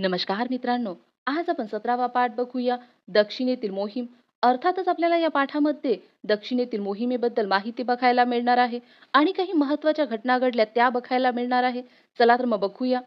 नमस्कार मित्रांनो आज आपण सतरावा पाठ बघूया दक्षिणेतील मोहीम. अर्थातच आपल्याला या पाठामध्ये दक्षिणेतील मोहिमेबद्दल माहिती बघायला मिळणार आहे आणि काही महत्त्वाच्या घटना घडल्या त्या बघायला मिळणार आहे. चला तर मग बघूया.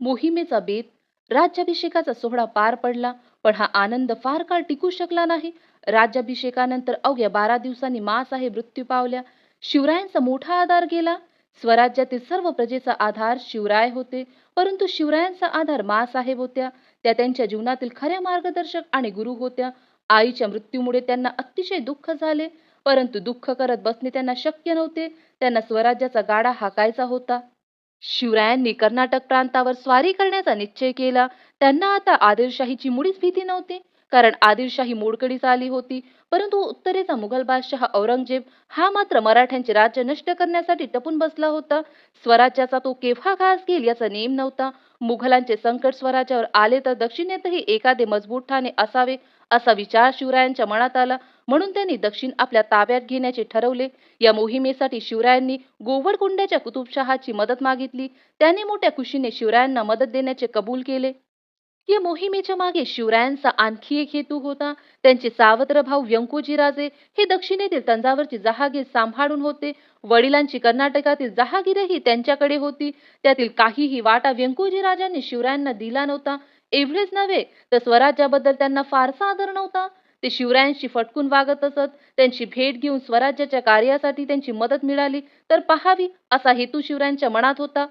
मोहिमेचा बेत राज्याभिषेकाचा सोहळा पार पडला पण हा आनंद फार काळ टिकू शकला नाही. राज्याभिषेकानंतर अवघ्या बारा दिवसांनी मासाहेब मृत्यू पावल्या. शिवरायांचा मोठा आधार गेला. स्वराज्यातील सर्व प्रजेचा आधार शिवराय होते. परंतु शिवरायांचा आधार मासाहेब होत्या. त्या त्यांच्या जीवनातील खऱ्या मार्गदर्शक आणि गुरु होत्या. आईच्या मृत्यूमुळे त्यांना अतिशय दुःख झाले. परंतु दुःख करत बसणे त्यांना शक्य नव्हते. त्यांना स्वराज्याचा गाडा हाकायचा होता. शिवरायांनी कर्नाटक प्रांतावर स्वारी करण्याचा निश्चय केला. त्यांना आता आदिलशाहीची मुळीच भीती नव्हती. कारण आदिलशाही मोडकडीस आली होती. परंतु उत्तरेचा मुघल बादशहा औरंगजेब हा मात्र मराठ्यांचे राज्य नष्ट करण्यासाठी टपून बसला होता. स्वराज्याचा तो केव्हा घास घेईल याचा नेम नव्हता. मुघलांचे संकट स्वराज्यावर आले तर दक्षिणेतही एखादे मजबूत ठाणे असावे असा विचार शिवरायांच्या मनात आला. म्हणून त्यांनी दक्षिण आपल्या ताब्यात घेण्याचे ठरवले. या मोहिमेसाठी शिवरायांनी गोवडकोंड्याच्या कुतुबशहाची मदत मागितली. त्याने मोठ्या खुशीने शिवरायांना मदत देण्याचे कबूल केले. या मोहिमेच्या मागे शिवरायांचा आणखी एक हेतू होता. त्यांचे सावत्र भाऊ व्यंकोजीराजे हे दक्षिणेतील तंजावरची जहागीर सांभाळून होते. वडिलांची कर्नाटकातील जहागीरही त्यांच्याकडे होती. त्यातील काहीही वाटा व्यंकोजी राजांनी शिवरायांना दिला नव्हता. एवढेच नव्हे तर स्वराज्याबद्दल त्यांना फारसा आदर नव्हता. ते शिवरायांशी फटकून वागत असत. त्यांची भेट घेऊन स्वराज्याच्या कार्यासाठी त्यांची मदत मिळाली. तर पहावी असा हेतू शिवरायांच्या मनात होता.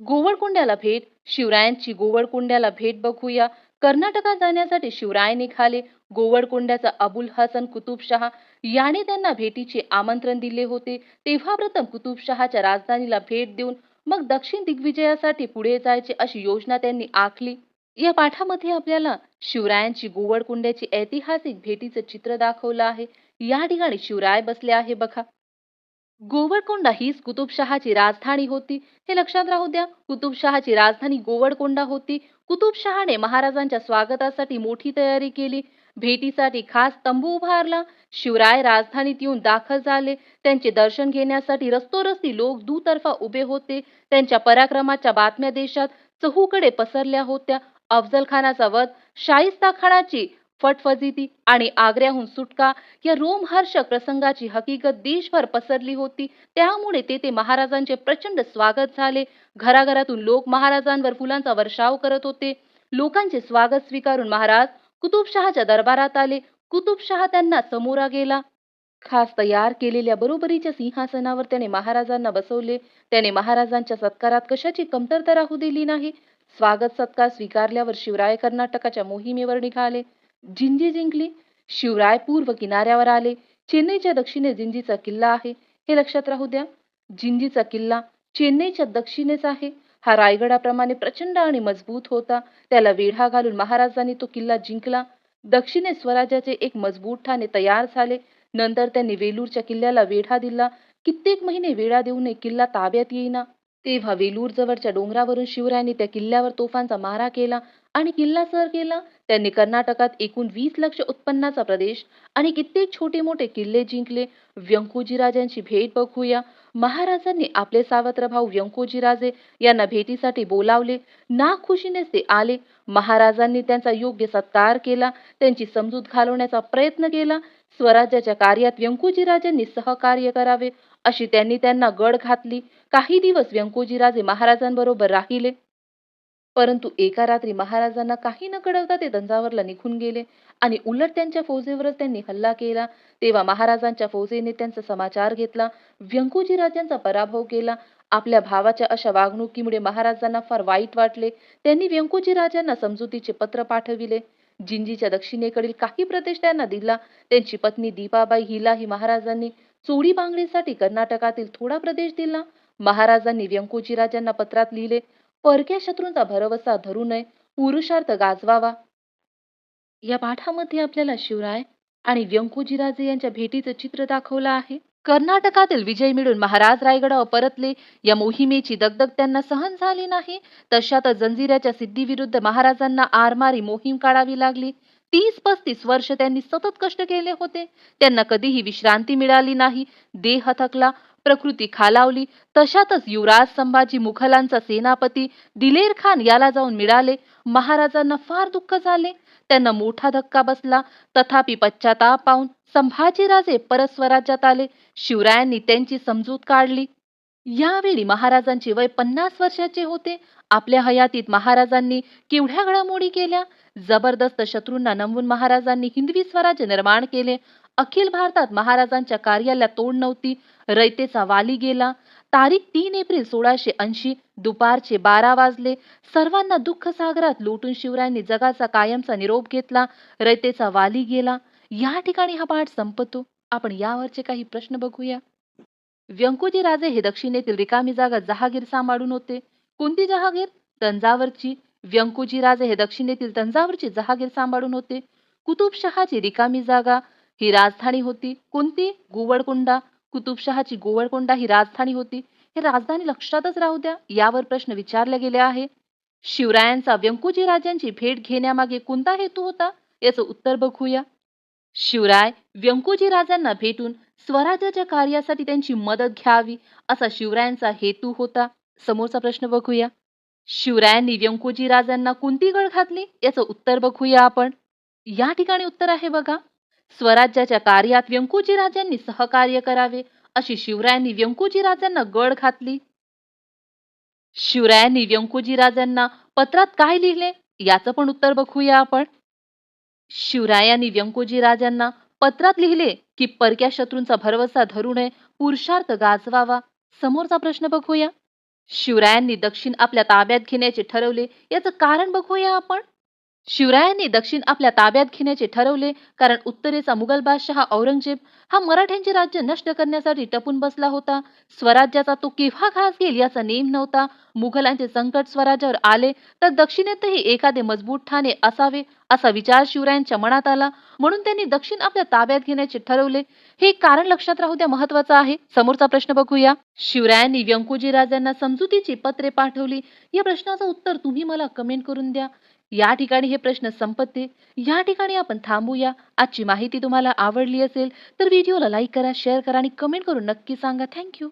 गोवळकोंड्याला भेट शिवरायांची गोवळकोंड्याला भेट बघूया. कर्नाटकात जाण्यासाठी शिवराय निघाले. गोवळकोंड्याचा अबुल हसन कुतुबशहा याने त्यांना भेटीचे आमंत्रण दिले होते. तेव्हा प्रथम कुतुबशहाच्या राजधानीला भेट देऊन मग दक्षिण दिग्विजयासाठी पुढे जायचे अशी योजना त्यांनी आखली. या पाठामध्ये आपल्याला शिवरायांची गोवळकोंड्याची ऐतिहासिक भेटीचं चित्र दाखवलं आहे. या ठिकाणी शिवराय बसले आहे बघा. गोवळकोंडा हीच कुतुबशहाची राजधानी होती. हे लक्षात राहू द्या कुतुबशहाची राजधानी गोवळकोंडा होती. कुतुबशहाने महाराजांच्या स्वागतासाठी मोठी तयारी केली. भेटीसाठी खास तंबू उभारला. शिवराय राजधानीत येऊन दाखल झाले. त्यांचे दर्शन घेण्यासाठी रस्तोरस्ती लोक दुतर्फा उभे होते. त्यांच्या पराक्रमाच्या बातम्या देशात चहूकडे पसरल्या होत्या. अफजल खानाचा वध शाहिस्ता खानाची फटफजिती आणि आग्र्याहून सुटका. या रोमहर्षक प्रसंगाची हकीकत देशभर पसरली होती. त्यामुळे तेथे महाराजांचे प्रचंड स्वागत झाले. घराघरातून लोक महाराजांवर फुलांचा वर्षाव करत होते. लोकांचे स्वागत स्वीकारून महाराज कुतुबशहाच्या दरबारात आले. कुतुबशहा त्यांना समोरा गेला. खास तयार केलेल्या बरोबरीच्या सिंहासनावर त्याने महाराजांना बसवले. त्याने महाराजांच्या सत्कारात कशाची कमतरता राहू दिली नाही? स्वागत सत्कार स्वीकारल्यावर शिवराय कर्नाटकाच्या मोहिमेवर निघाले. जिंजी जिंकली. शिवराय पूर्व किनाऱ्यावर आले. चेन्नईच्या दक्षिणे जिंजीचा किल्ला आहे. हे लक्षात राहू द्या. जिंजीचा किल्ला चेन्नईच्या दक्षिणेस आहे. हा रायगडाप्रमाणे प्रचंड आणि मजबूत होता. त्याला वेढा घालून महाराजांनी तो किल्ला जिंकला. दक्षिणे स्वराज्याचे एक मजबूत ठाणे तयार झाले. नंतर त्यांनी वेलूरच्या किल्ल्याला वेढा दिला. कित्येक महिने वेढा देऊन किल्ला ताब्यात येईना. तेव्हा वेलूर जवळच्या डोंगरावरून शिवरायांनी त्या किल्ल्यावर तोफांचा मारा केला. आणि किल्ला सर केला. त्यांनी कर्नाटकात एकूण वीस लक्ष उत्पन्नाचा प्रदेश आणि कित्येक छोटे मोठे किल्ले जिंकले. व्यंकोजी राजांची भेट बघूया. महाराजांनी आपले सावत्र भाऊ व्यंकोजी राजे यांना भेटीसाठी बोलावले. नाखुशीनेच ते आले. महाराजांनी त्यांचा योग्य सत्कार केला. त्यांची समजूत घालवण्याचा प्रयत्न केला. स्वराज्याच्या कार्यात व्यंकोजी राजांनी सहकार्य करावे अशी त्यांनी त्यांना गड घातली. काही दिवस व्यंकोजी राजे महाराजांबरोबर राहिले. परंतु एका रात्री महाराजांना काही न कळवता ते तंजावरला निघून गेले आणि उलट त्यांच्या फौजेवरच त्यांनी हल्ला केला. तेव्हा महाराजांच्या फौजेने त्यांचा समाचार घेतला. व्यंकोजी राजांचा पराभव केला. आपल्या भावाच्या अशा वागणुकीमुळे महाराजांना फार वाईट वाटले. त्यांनी व्यंकोजी राजांना समजुतीचे पत्र पाठविले. जिंजीच्या दक्षिणेकडील काही प्रदेश त्यांना दिला. त्यांची पत्नी दीपाबाई हिलाही महाराजांनी चोरी बांगडीसाठी कर्नाटकातील थोडा प्रदेश दिला. महाराजांनी व्यंकोजी राजांना पत्रात लिहिले. परक्या शत्रूंचा भरवसा धरू नये पुरुषार्थ गाजवावा. या पाठामध्ये आपल्याला शिवराय आणि व्यंकोजीराजे यांच्या भेटीचं चित्र दाखवलं आहे. कर्नाटकातील विजय मिळून महाराज रायगडावर परतले. या मोहिमेची दगदग त्यांना सहन झाली नाही. तशातच जंजिऱ्याच्या सिद्धीविरुद्ध महाराजांना आरमारी मोहीम काढावी लागली. तीस पस्तीस वर्ष त्यांनी सतत कष्ट केले होते. त्यांना कधीही विश्रांती मिळाली नाही. देह थकला. प्रकृती खालावली. तशातच युवराज संभाजी मुघलांचा सेनापती दिलेर खान याला जाऊन मिळाले. महाराजांना फार दुःख झाले. त्यांना मोठा धक्का बसला. तथापि पश्चाताप पाहून संभाजीराजे परत स्वराज्यात आले. शिवरायांनी त्यांची समजूत काढली. यावेळी महाराजांचे वय पन्नास वर्षाचे होते. आपल्या हयातीत महाराजांनी केवढ्या घडामोडी केल्या? जबरदस्त शत्रूंना नमवून महाराजांनी हिंदवी स्वराज्य निर्माण केले. अखिल भारतात महाराजांच्या कार्याला तोड नव्हती. रयतेचा वाली गेला. तारीख तीन एप्रिल सोळाशे ऐंशी दुपारचे बारा वाजले. सर्वांना दुःख सागरात लोटून शिवरायांनी जगाचा कायमचा निरोप घेतला. रयतेचा वाली गेला. या ठिकाणी हा पाठ संपतो. आपण यावरचे काही प्रश्न बघूया. व्यंकोजी राजे हे दक्षिणेतील रिकामी जागा जहागीर सांभाळून होते. कोणती जहागीर? तंजावरची. व्यंकोजी राजे हे दक्षिणेतील तंजावरची जहागीर सांभाळून होते. कुतुबशहाची रिकामी जागा. ही राजधानी होती. कोणती? गोवळकोंडा. कुतुबशहाची गोवळकोंडा ही राजधानी होती. हे राजधानी लक्षातच राहू द्या. यावर प्रश्न विचारले गेले आहे शिवरायांचा व्यंकुजी राजांची भेट घेण्यामागे कोणता हेतू होता? याचं उत्तर बघूया. शिवराय व्यंकुजी राजांना भेटून स्वराज्याच्या कार्यासाठी त्यांची मदत घ्यावी असा शिवरायांचा हेतू होता. समोरचा प्रश्न बघूया. शिवरायांनी व्यंकुजी राजांना कोणती गळ घातली? याचं उत्तर बघूया आपण. या ठिकाणी उत्तर आहे बघा. स्वराज्याच्या कार्यात व्यंकोजी राजांनी सहकार्य करावे अशी शिवरायांनी व्यंकोजी राजांना गळ घातली. शिवरायांनी व्यंकोजी राजांना पत्रात काय लिहिले याचं पण उत्तर बघूया आपण. शिवरायांनी व्यंकोजी राजांना पत्रात लिहिले की परक्या शत्रूंचा भरवसा धरू नये पुरुषार्थ गाजवावा समोरचा प्रश्न बघूया. शिवरायांनी दक्षिण आपल्या ताब्यात घेण्याचे ठरवले याचं कारण बघूया आपण. शिवरायांनी दक्षिण आपल्या ताब्यात घेण्याचे ठरवले कारण उत्तरेचा मुघल बादशहा औरंगजेब हा मराठ्यांचे राज्य नष्ट करण्यासाठी टपून बसला होता. स्वराज्याचा तो केव्हा घास घेईल याचा नेम नव्हता. मुघलांचे संकट स्वराज्यावर आले तर दक्षिणेतही एखादे मजबूत ठाणे असावे असा विचार शिवरायांच्या मनात आला. म्हणून त्यांनी दक्षिण आपल्या ताब्यात घेण्याचे ठरवले. हे कारण लक्षात राहू द्या महत्वाचं आहे. समोरचा प्रश्न बघूया. शिवरायांनी व्यंकुजी राजांना समजुतीची पत्रे पाठवली. या प्रश्नाचं उत्तर तुम्ही मला कमेंट करून द्या. या ठिकाणी हे प्रश्न संपत्ते. या ठिकाणी आपण थांबूया. आजची माहिती तुम्हाला आवडली असेल तर व्हिडिओला लाईक करा शेअर करा आणि कमेंट करून नक्की सांगा. थँक्यू